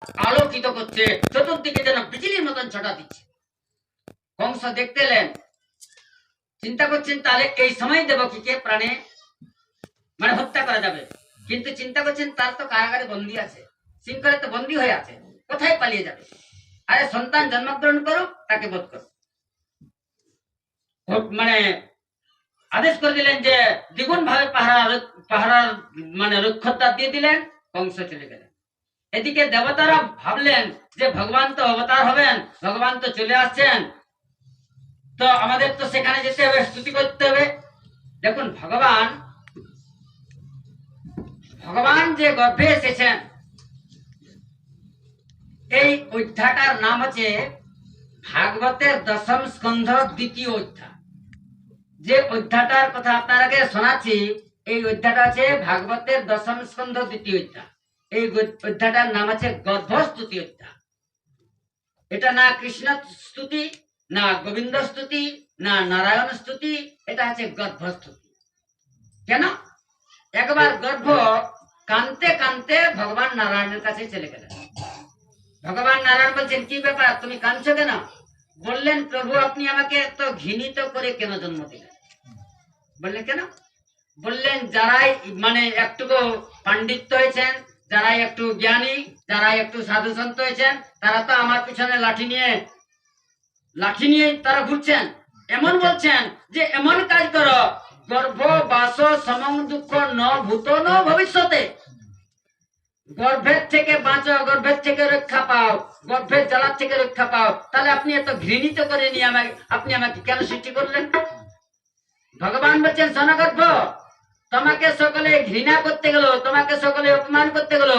আলোকিত করছে, চতুর্দিকে যেন বিজলির মতন ছটা দিচ্ছে। কংস দেখতে এলেন। চিন্তা করছেন, তাহলে এই সময় দেবকীকে প্রাণে মানে হত্যা করা যাবে। কিন্তু চিন্তা করছেন, তার তো কারাগারে বন্দি আছে। শৃঙ্খলে তো বন্দি হয়ে আছে। কোথায় পালিয়ে যাবে? আরে সন্তান জন্মগ্রহণ করুক, তাকে বোধ করুক। ও- মানে আদেশ করে দিলেন যে দ্বিগুণ ভাবে পাহারা পাহারার মানে রক্ষতা দিয়ে দিলেন, কংস চলে গেলেন। এদিকে দেবতারা ভাবলেন যে ভগবান তো অবতার হবেন, ভগবান তো চলে আসছেন। তো আমাদের তো সেখানে যেতে হবে, স্তুতি করতে হবে। দেখুন, ভগবান ভগবান যে গর্ভে এসেছেন, এই অধ্যাটার নাম হচ্ছে ভাগবতের দশম স্কন্ধ দ্বিতীয় অধ্যায় যে অধ্যায়টার কথা আপনার আগে শোনাচ্ছি, এই অধ্যায়টা আছে ভাগবতের দশম স্কন্ধ দ্বিতীয় অধ্যায় এই অধ্যায়টার নাম আছে গর্ভস্তুতি অধ্যায় এটা না কৃষ্ণ স্তুতি, না গোবিন্দ স্তুতি, না নারায়ণ স্তুতি, এটা আছে গর্ভস্তুতি। কেন? একবার গর্ভ কানতে কানতে ভগবান নারায়ণের কাছে চলে গেলেন। ভগবান নারায়ণ বলছেন, কি ব্যাপার, তুমি কাঁদছো কেন? বললেন, প্রভু, আপনি আমাকে এত ঘৃণিত করে কেন জন্ম দিলেন? বললেন, কেন? বললেন, যারাই মানে একটুকু পাণ্ডিত্য হয়েছেন যারাই একটু জ্ঞানী যারাই একটু সাধু সন্ত হয়েছেন তারা তো আমার পিছনে লাঠি নিয়ে লাঠি নিয়ে তারা ঘুরছেন। এমন বলছেন যে এমন কাজ করো গর্ভ বাস সমং দুঃখ ন ভূত ন ভবিষ্যতে। গর্ভের থেকে বাঁচো গর্ভের থেকে রক্ষা পাও গর্ভের জ্বালার থেকে রক্ষা পাও। তাহলে আপনি এত ঘৃণিত করে নিয়ে আমাকে আপনি আমাকে কেন সৃষ্টি করলেন? ভগবান বলছেন সনগর্ভ তোমাকে সকলে ঘৃণা করতে গেল, তোমাকে সকলে অপমান করতে গেল,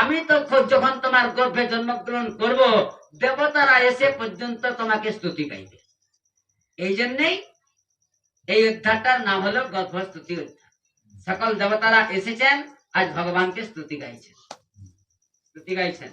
আমি তো যখন তোমার গর্ভে জন্মগ্রহণ করব, দেবতারা এসে পর্যন্ত তোমাকে স্তুতি গাইবে। এই জন্যেই এই অধ্যায়টার নাম হলো গর্ভস্তুতি অধ্যায় সকল দেবতারা এসেছেন, আজ ভগবানকে স্তুতি গাইছেন। স্তুতি গাইছেন।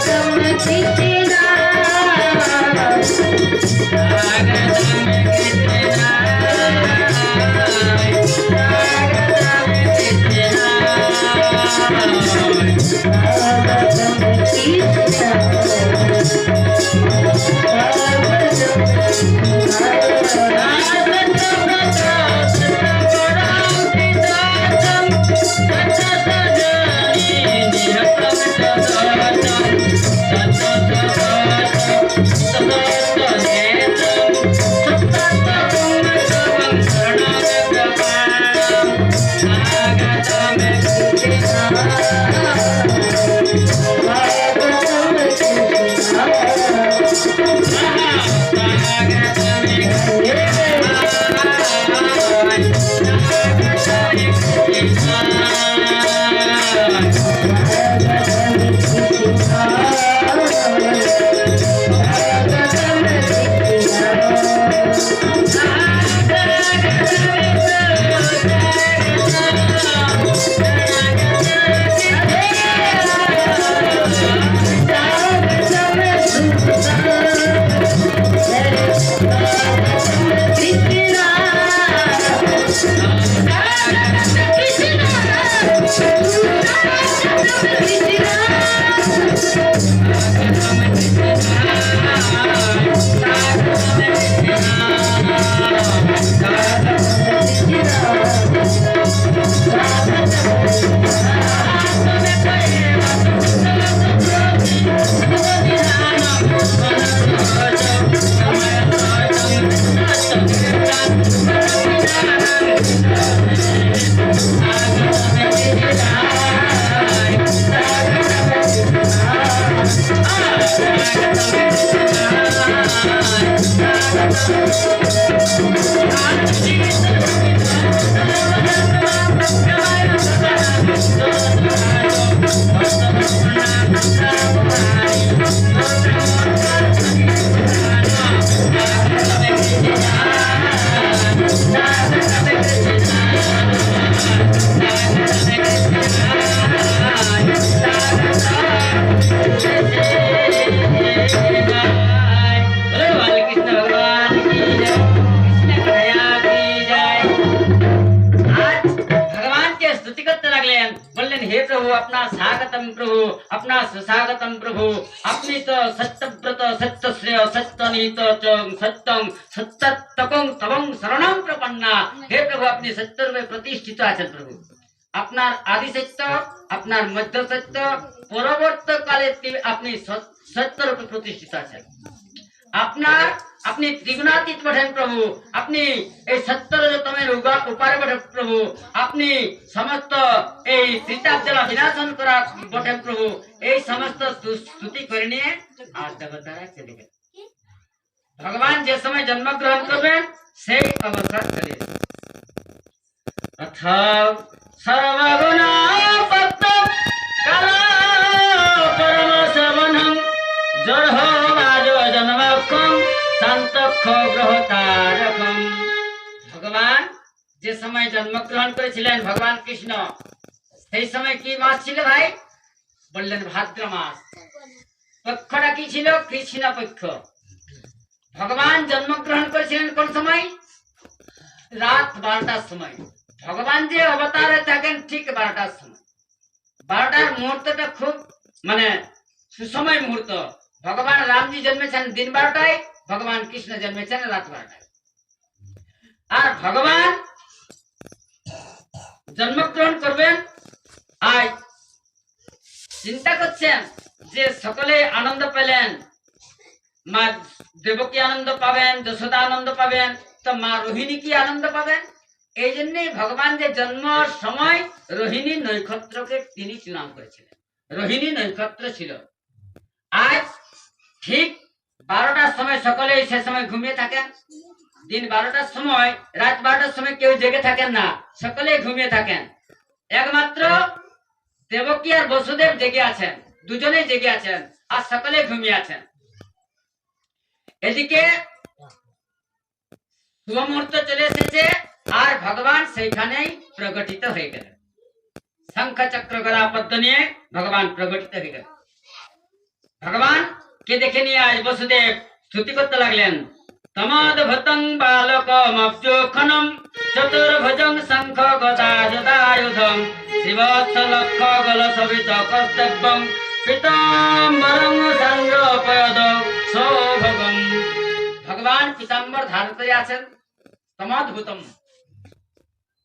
Tell me, take it. আপনার স্বাগতম প্রভু আপনি তো সত্যব্রত সত্যশ্রেয় সত্যনিহিত চং সত্যং সত্যতকং তবং শরণং প্রপন্না হে প্রভু আপনি সত্যরূপে প্রতিষ্ঠিত আছেন প্রভু আপনার আদি সত্য আপনার মধ্য সত্য পরবর্তীকালে আপনি সত- সত্যরূপে প্রতিষ্ঠিত আছেন আপনার আপনি ত্রিগুণাতীত বটেন প্রভু আপনি এই সত্যরজতমের উগা উপারে বটেন প্রভু আপনি সমস্ত এই ত্রিতাপ জেলা বিনাশন করা বটেন প্রভু এই সমস্ত স্তুতি করে নিয়ে আর দেবতারা চলে গেল ভগবান যে সময় জন্মগ্রহণ করবেন, সেই অবসর চলে। সর্বগুণা ভগবান যে সময় জন্মগ্রহণ করেছিলেন, ভগবান কৃষ্ণ, সেই সময় কি মাস ছিল ভাই? বললেন ভাদ্র মাস। পক্ষটা কি ছিল? কৃষ্ণ পক্ষ। ভগবান জন্মগ্রহণ করেছিলেন কোন সময়? রাত বারোটার সময়। ভগবান যে অবতারে থাকেন ঠিক বারোটার সময়। বারোটার মুহূর্তটা খুব মানে সুসময় মুহূর্ত। ভগবান রামজি জন্মেছেন দিন বারোটায়। ভগবান কৃষ্ণ জন্মেছেন বারোটায় আর ভগবান জন্মগ্রহণ করবেন আজ চিন্তা করছেন যে সকলে আনন্দ পেলেন। মা দেবকী আনন্দ পাবেন, যশোদা আনন্দ পাবেন, তো মা রোহিণী কি আনন্দ পাবেন? এই জন্যই ভগবান যে জন্ম সময় রোহিণী নৈক্ষত্রকে তিনি চুনাম করেছিলেন। রোহিণী নৈক্ষত্র ছিল। আজ ঠিক বারোটার সময় সকলে সে সময় ঘুমিয়ে থাকেন। দিন বারোটার সময়, রাত বারোটার সময় কেউ জেগে থাকেন না সকলে ঘুমিয়ে থাকেন। একমাত্র দেবকী আর বসুদেব জেগে আছেন, দুজনেই জেগে আছেন, আর সকলে ঘুমিয়ে আছেন। এদিকে শুভ মুহূর্ত চলে এসেছে, আর ভগবান সেইখানেই প্রগটিত হয়ে গেলেন। শঙ্খ চক্র গলা পদ্ম নিয়ে ভগবান প্রগটিত হয়ে গেলেন। ভগবান কে দেখে নিয়ে আজ বসুদেব স্তুতি করতে লাগলেন। তমদ্ভুতং বালকমব্জোখনম চতুর্ভুজং শঙ্খ গদাযুধায়ুধম শিবৎসলক্ষ গল সবিত কর্তব্যং পিতাম্বরং সান্দ্রপয়দ সৌভগম। ভগবান পিতাম্বর করে আছেন। তমদ্ভুতম।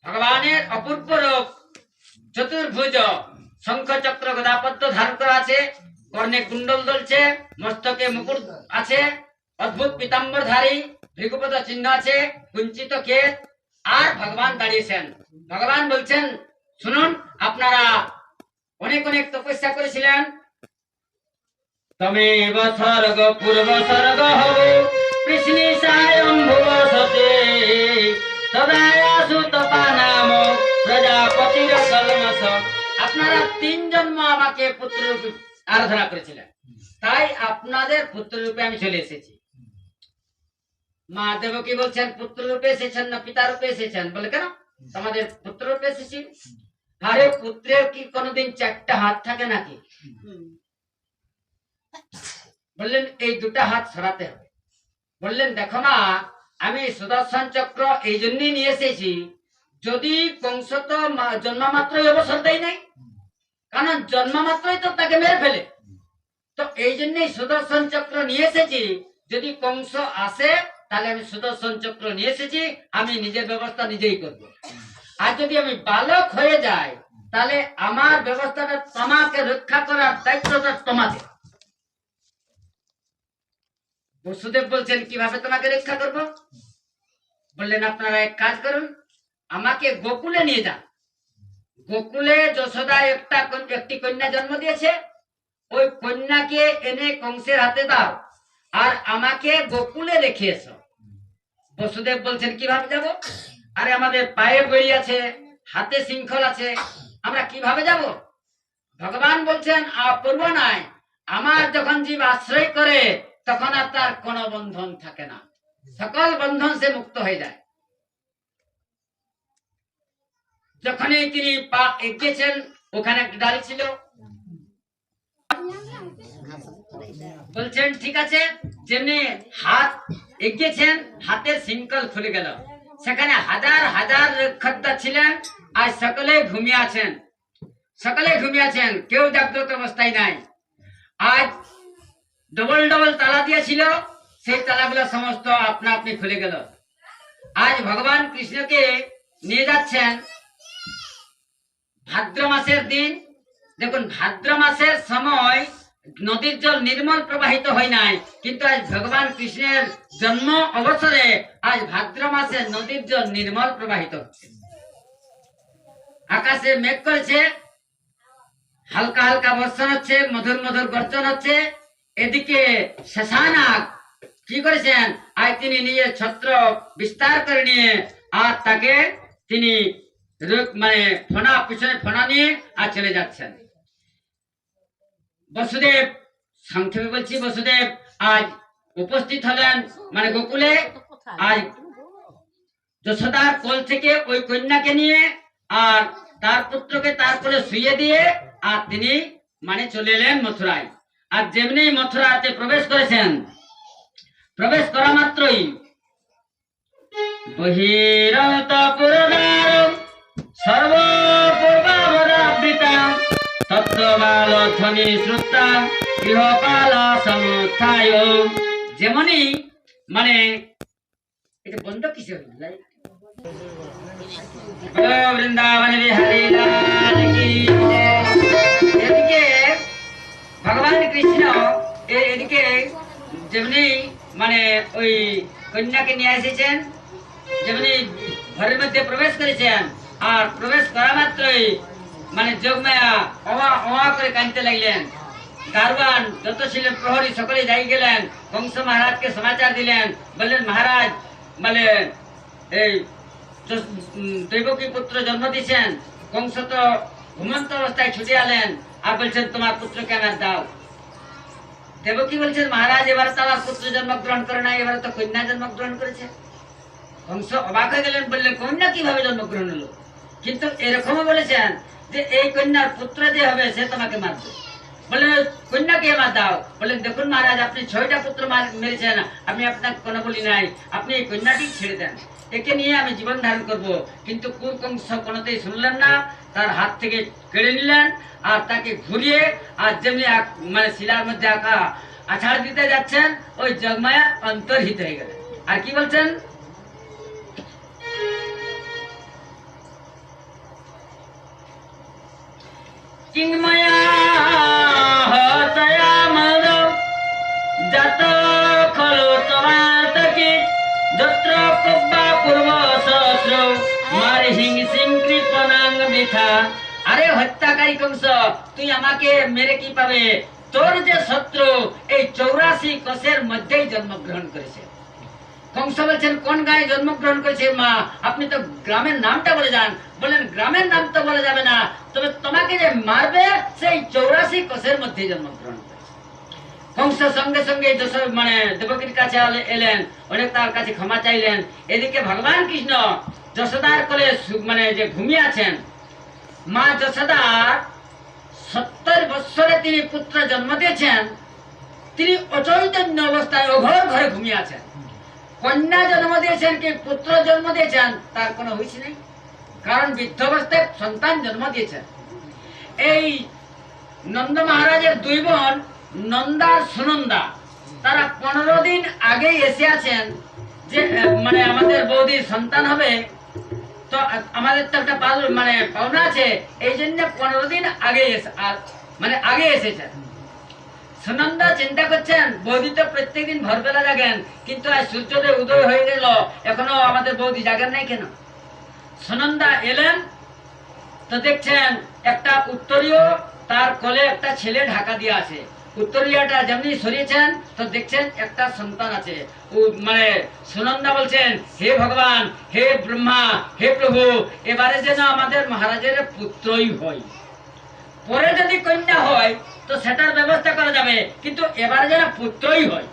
ভগবানের অপূর্ব রূপ, চতুর্ভুজ শঙ্খ চক্র গদাপদ্ম ধারণ আছে। কর্ণে কুণ্ডল দলছে মস্তকে মুকুট আছে অদ্ভুত পিতাম্বর ধারী ভৃগুপদ চিহ্ন আছে কুঞ্চিত ক্ষেত আর ভগবান দাঁড়িয়েছেন। ভগবান বলছেন শুনুন আপনারা অনেক অনেক তপস্যা করেছিলেন। তমেব স্বর্গ পূর্ব স্বর্গ হব কৃষ্ণী সায়ং ভুব সতে সদায়া সুতপা নাম প্রজাপতির কলমস আপনারা তিন জন্ম আমাকে পুত্র আরাধনা করেছিলেন। তাই আপনাদের পুত্র রূপে আমি চলে এসেছি। মা দেবকী বলছেন? পুত্র রূপে এসেছেন না পিতা রূপে এসেছেন? বলে কেন? তোমাদের পুত্র রূপে এসেছি। আরে পুত্রের কি কোনোদিন চারটা হাত থাকে নাকি? বললেন, এই দুটা হাত সরাতে হবে। বললেন, দেখো মা, আমি সুদর্শন চক্র এই জন্যই নিয়ে এসেছি। যদি কংস তো মা- জন্ম মাত্রই অবসর দেয় নাই কারণ জন্ম মাত্রই তো তাকে মেরে ফেলে। তো এই জন্যই সুদর্শন চক্র নিয়ে এসেছি। যদি কংস আসে, তাহলে আমি সুদর্শন চক্র নিয়ে এসেছি, আমি নিজের ব্যবস্থা নিজেই করব। আর যদি আমি বালক হয়ে যাই, তাহলে আমার ব্যবস্থাটা তোমাকে রক্ষা করার দায়িত্বটা তোমাদের। বসুদেব বলছেন, কীভাবে তোমাকে রক্ষা করব? বললেন, আপনারা এক কাজ করুন, আমাকে গোকুলে নিয়ে যান। গোকুলে যশোদা একটা একটি কন্যা জন্ম দিয়েছে। ওই কন্যাকে এনে কংসের হাতে দাও, আর আমাকে গোকুলে রেখে এসো। বসুদেব বলছেন, কীভাবে যাব? আরে আমাদের পায়ে বই আছে, হাতে শৃঙ্খল আছে। আমরা কীভাবে যাব? ভগবান বলছেন, অপূর্ব নাই আমার যখন জীব আশ্রয় করে, তখন আর তার কোনো বন্ধন থাকে না। সকল বন্ধন সে মুক্ত হয়ে যায়। যখনই তিনি পা এগিয়েছেন, ওখানে একটা ডাল ছিল। বলছেন, ঠিক আছে, যেমনি হাত এগিয়েছেন, হাতের শৃঙ্খল খুলে গেল। সেখানে হাজার হাজার খদ্দা ছিলেন, আর সকলে ঘুমিয়ে আছেন। সকলে ঘুমিয়ে আছেন, কেউ জাগ্রত অবস্থায় নাই। আজ ডবল ডবল তালা দিয়েছিল, সেই তালাগুলো সমস্ত আপনা আপনি খুলে গেল। আজ ভগবান কৃষ্ণকে নিয়ে যাচ্ছেন ভাদ্র মাসের দিন, দেখুন, ভাদ্র মাসের সময় নদীর জল নির্মল প্রবাহিত হয় নাই, কিন্তু আজ ভগবান কৃষ্ণের জন্ম অবসরে আজ ভাদ্র মাসে নদীর জল নির্মল প্রবাহিত আকাশে মেঘ করেছে, হালকা হালকা বর্ষণ হচ্ছে, মধুর মধুর গর্জন হচ্ছে, এদিকে শেষানাগ কি করেছেন? আজ তিনি নিজের ছত্র বিস্তার করে নিয়ে আর তাকে তিনি মানে ফোনা, পিছনে ফোনা নিয়ে আর চলে যাচ্ছেন। বসুদেব, সংক্ষেপে বলছি, বসুদেব, আজ উপস্থিত হলেন মানে গোকুলে। আজ যশোদার কোল থেকে ওই কন্যাকে নিয়ে আর তার পুত্রকে তারপরে শুয়ে দিয়ে আর তিনি মানে চলে এলেন মথুরায়। আর যেমনি মথুরাতে প্রবেশ করেছেন, প্রবেশ করা মাত্রই বহিরত পুরদার যেমনই মানে এটা বন্ধ কিসে এদিকে, ভগবান কৃষ্ণ এদিকে, যেমনি মানে ওই কন্যাকে নিয়ে এসেছেন, যেমনি ঘরের মধ্যে প্রবেশ করেছেন আর প্রবেশ করা মাত্রই মানে যোগমায়া অমা অমা করে কাঁদতে লাগলেন। দারোয়ান যত ছিলেন প্রহরী সকলে যাই গেলেন। কংস মহারাজকে সমাচার দিলেন। বললেন, মহারাজ মানে এই দৈবকী পুত্র জন্ম দিয়েছেন কংস তো ঘুমন্ত অবস্থায় ছুটে আলেন। আর বলছেন, তোমার পুত্রকে আমার দাও। দেবকী বলছেন, মহারাজ, এবার তো আমার পুত্র জন্মগ্রহণ করে না এবার তো কন্যা জন্মগ্রহণ করেছে। কংস অবাক হয়ে গেলেন, বললেন, কন্যা কীভাবে জন্মগ্রহণ হলো? কিন্তু এরকমও বলেছেন যে এই কন্যার পুত্র যে হবে, সে তোমাকে মারবে। ওই কন্যাকে আমার দাও। বললেন দেখুন মহারাজ, আপনি ছয়টা পুত্র মেরেছেন। আমি আপনাকে কোনো বলি নাই। আপনি এই কন্যাটি ছেড়ে দেন। একে নিয়ে আমি জীবন ধারণ করব। কিন্তু কুকংস কোনোতেই শুনলেন না। তার হাত থেকে কেড়ে নিলেন আর তাকে ঘুরিয়ে আর যেমনি মানে শিলার মধ্যে আঁকা, আছাড় দিতে যাচ্ছেন, ওই জগমায়া অন্তর্হিত হয়ে গেলেন। আর কি বলছেন? চিন্ময়া হতয়া মাধব যত খলু যত্র কুব্বা পূর্ব সহস্র মারি হিং সিং কৃপনাঙ্গ বৃথা আরে হত্যাকারী কংস তুই আমাকে মেরে কি পাবে তোর যে শত্রু এই চৌরাশি কোষের মধ্যেই জন্মগ্রহণ করেছে কংস বলছেন কোন গায়ে জন্মগ্রহণ করেছে মা? আপনি তো গ্রামের নামটা বলে যান। বলেন, গ্রামের নাম তো বলা যাবে না। তবে তোমাকে যে মারবে, সেই চৌরাশি কোষের মধ্যে জন্মগ্রহণ কংসের সঙ্গে সঙ্গে মানে দেবকীর কাছে এলেন। অনেক তার কাছে ক্ষমা চাইলেন। এদিকে ভগবান কৃষ্ণ যশোদার কোলে মানে যে ঘুমিয়ে আছেন, মা যশোদার সত্তর বৎসরে তিনি পুত্র জন্ম দিয়েছেন, তিনি অচৈতন্য অবস্থায় অঘর ঘরে ঘুমিয়ে আছেন। কন্যা জন্ম দিয়েছেন কি পুত্র জন্ম দিয়েছেন, তার কোনো হুইস নেই। কারণ বৃদ্ধাবস্থায় সন্তান জন্ম দিয়েছেন। এই নন্দ মহারাজের দুই বোন নন্দা সুনন্দা, তারা পনেরো দিন আগেই এসে আছেন যে মানে আমাদের বৌদির সন্তান হবে। তো আমাদের তো একটা মানে পাওনা আছে, এই জন্য পনেরো দিন আগে মানে আগে এসেছেন। সুনন্দা চিন্তা করছেন, বৌদি তো প্রত্যেকদিন ভোরবেলা জাগেন, কিন্তু আজ সূর্যোদয় উদয় হয়ে গেল। এখনও আমাদের বৌদি জাগেন নাই কেন? সুনন্দা এলেন, তো দেখছেন, একটা উত্তরীয় তার কোলে একটা ছেলে ঢাকা দিয়ে আছে। উত্তরীয়টা যেমনি সরিয়েছেন, তো দেখছেন একটা সন্তান আছে। মানে সুনন্দা বলছেন, হে ভগবান, হে ব্রহ্মা, হে প্রভু, এবারে যেন আমাদের মহারাজের পুত্রই হয় পরে যদি কন্যা হয় তো সেটার ব্যবস্থা করা যাবে। কিন্তু এবারে যেন পুত্রই হয়,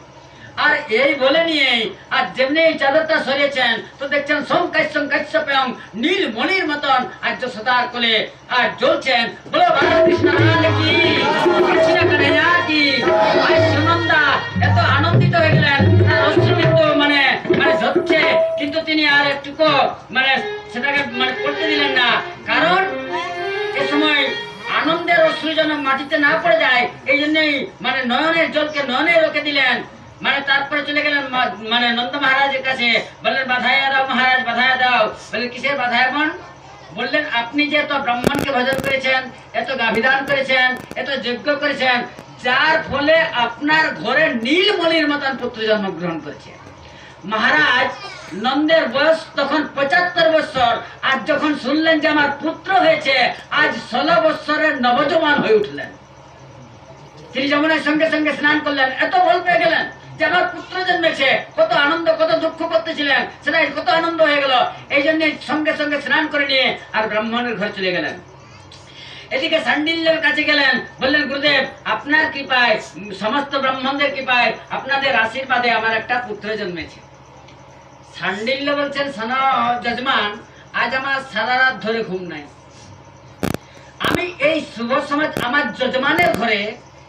আর এই বলে নিয়ে আর যেমনি এই চাদরটা সরিয়েছেন, তো দেখছেন সংকাশ্য কাশ্যপেয়ং নীল মণির মতন আর্য সদার কোলে, আর জ্বলছেন বলো কৃষ্ণ কি? এত আনন্দিত হয়ে গেলেন মানে মানে ঝরছে, কিন্তু তিনি আর একটুকু মানে সেটাকে মানে করতে দিলেন না। কারণ আনন্দের অশ্রু যেন মাটিতে না পড়ে যায়, এই জন্যই মানে নয়নের জলকে নয়নে রোকে দিলেন। মানে তারপরে চলে গেলেন মানে নন্দ মহারাজের কাছে, বললেন বাধাইয়া দাও মহারাজ বাধাইয়া দাও। বললেন, কিসের বাধায় মন? বললেন, আপনি যে এত ব্রাহ্মণকে ভজন করেছেন, এত গাভিদান করেছেন, এত যজ্ঞ করেছেন, যার ফলে আপনার ঘরে নীলমণির মতন পুত্র জন্মগ্রহণ করেছে। মহারাজ, নন্দের বয়স তখন পঁচাত্তর বছর আজ যখন শুনলেন যে আমার পুত্র হয়েছে, আজ ষোলো বছরের নবজমান হয়ে উঠলেন। তিনি যমুনার সঙ্গে সঙ্গে স্নান করলেন। এত বল পেয়ে গেলেন যে আমার পুত্র জন্মেছে, কত আনন্দ, কত দুঃখ করতেছিলেন। সেটা কত আনন্দ হয়ে গেল। এই জন্য সঙ্গে সঙ্গে স্নান করে নিয়ে আর ব্রাহ্মণের ঘরে চলে গেলেন। এদিকে সান্ডিল্যের কাছে গেলেন, বললেন, গুরুদেব, আপনার কৃপায়, সমস্ত ব্রাহ্মণদের কৃপায় আপনাদের আশীর্বাদে আমার একটা পুত্র জন্মেছে। সান্ডিল্য বলছেন সানা যজমান আজ আমার সারা রাত ধরে ঘুম নাই। আমি এই শুভ সমাজ আমার যজমানের ঘরে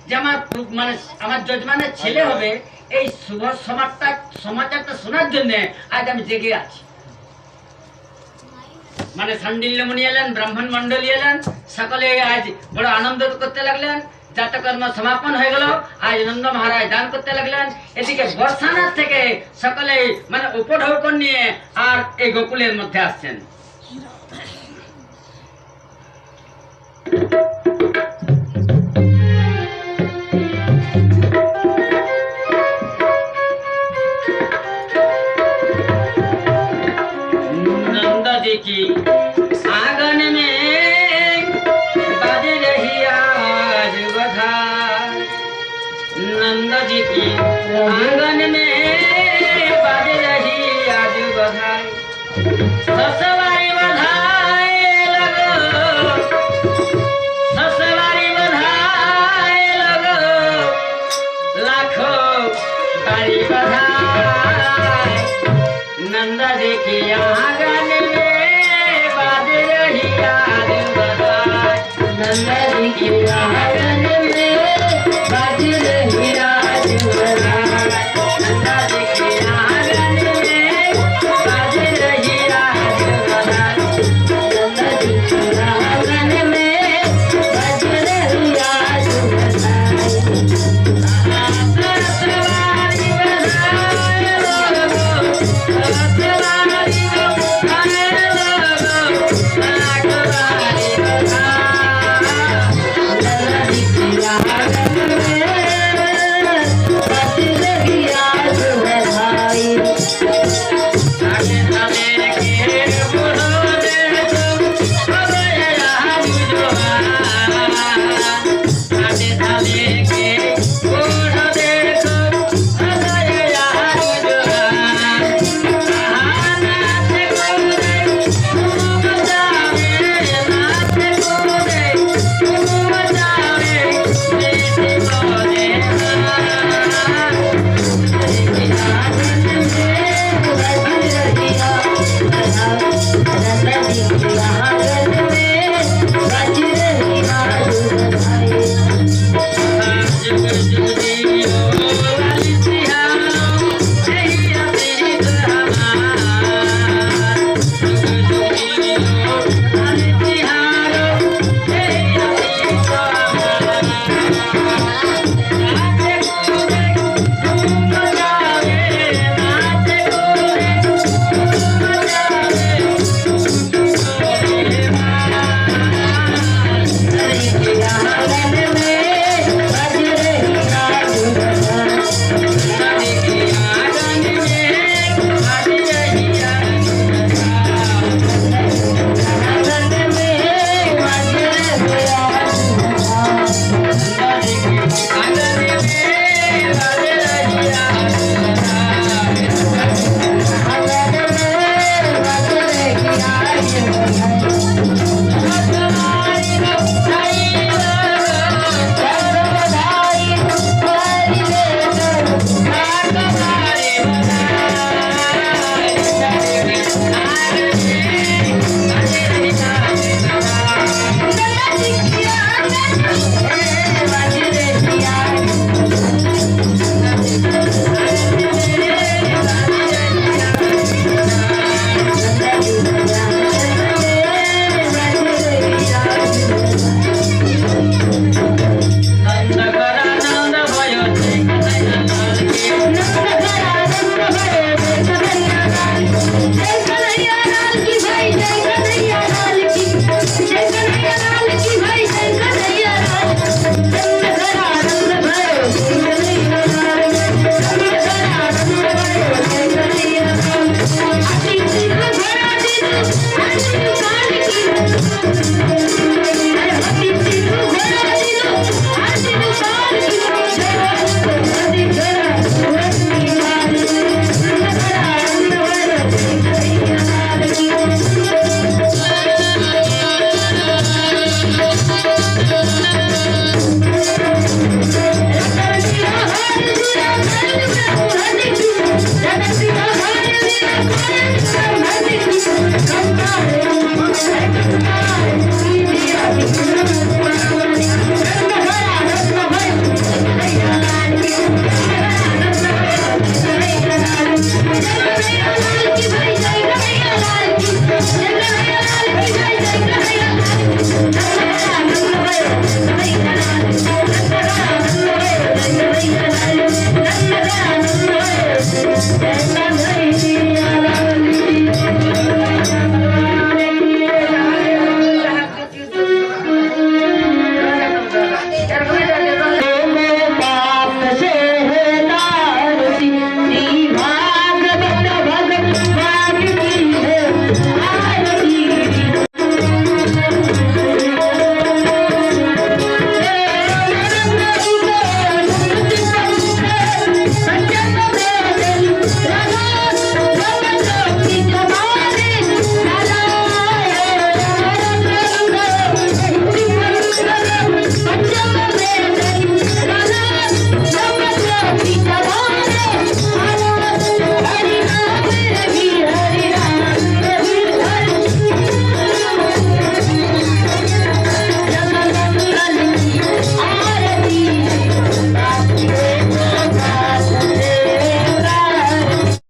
যে আমার মানে আমার যজমানের ছেলে হবে, এই শুভ সমাজটা সমাচারটা শোনার জন্য আজ আমি জেগে আছি। মানে সান্ডিল্যমণি এলেন, ব্রাহ্মণ মন্ডলী এলেন, সকলে আজ বড় আনন্দ করতে লাগলেন, জাতকর্ম সমাপন হয়ে গেল, আজ নন্দ মহারাজ দান করতে লাগলেন। এদিকে বর্ষানাথ থেকে সকলে মানে উপঢৌকন নিয়ে আর এই গোকুলের মধ্যে আসছেন। की आँगन में बज रही आज बधाई नंदा जी की आँगन में बज रही आज बधाई ससवारी बधाई लगो। ससवारी बधाई लगो। लाखों बारी बधाई नंदा जी की आँगन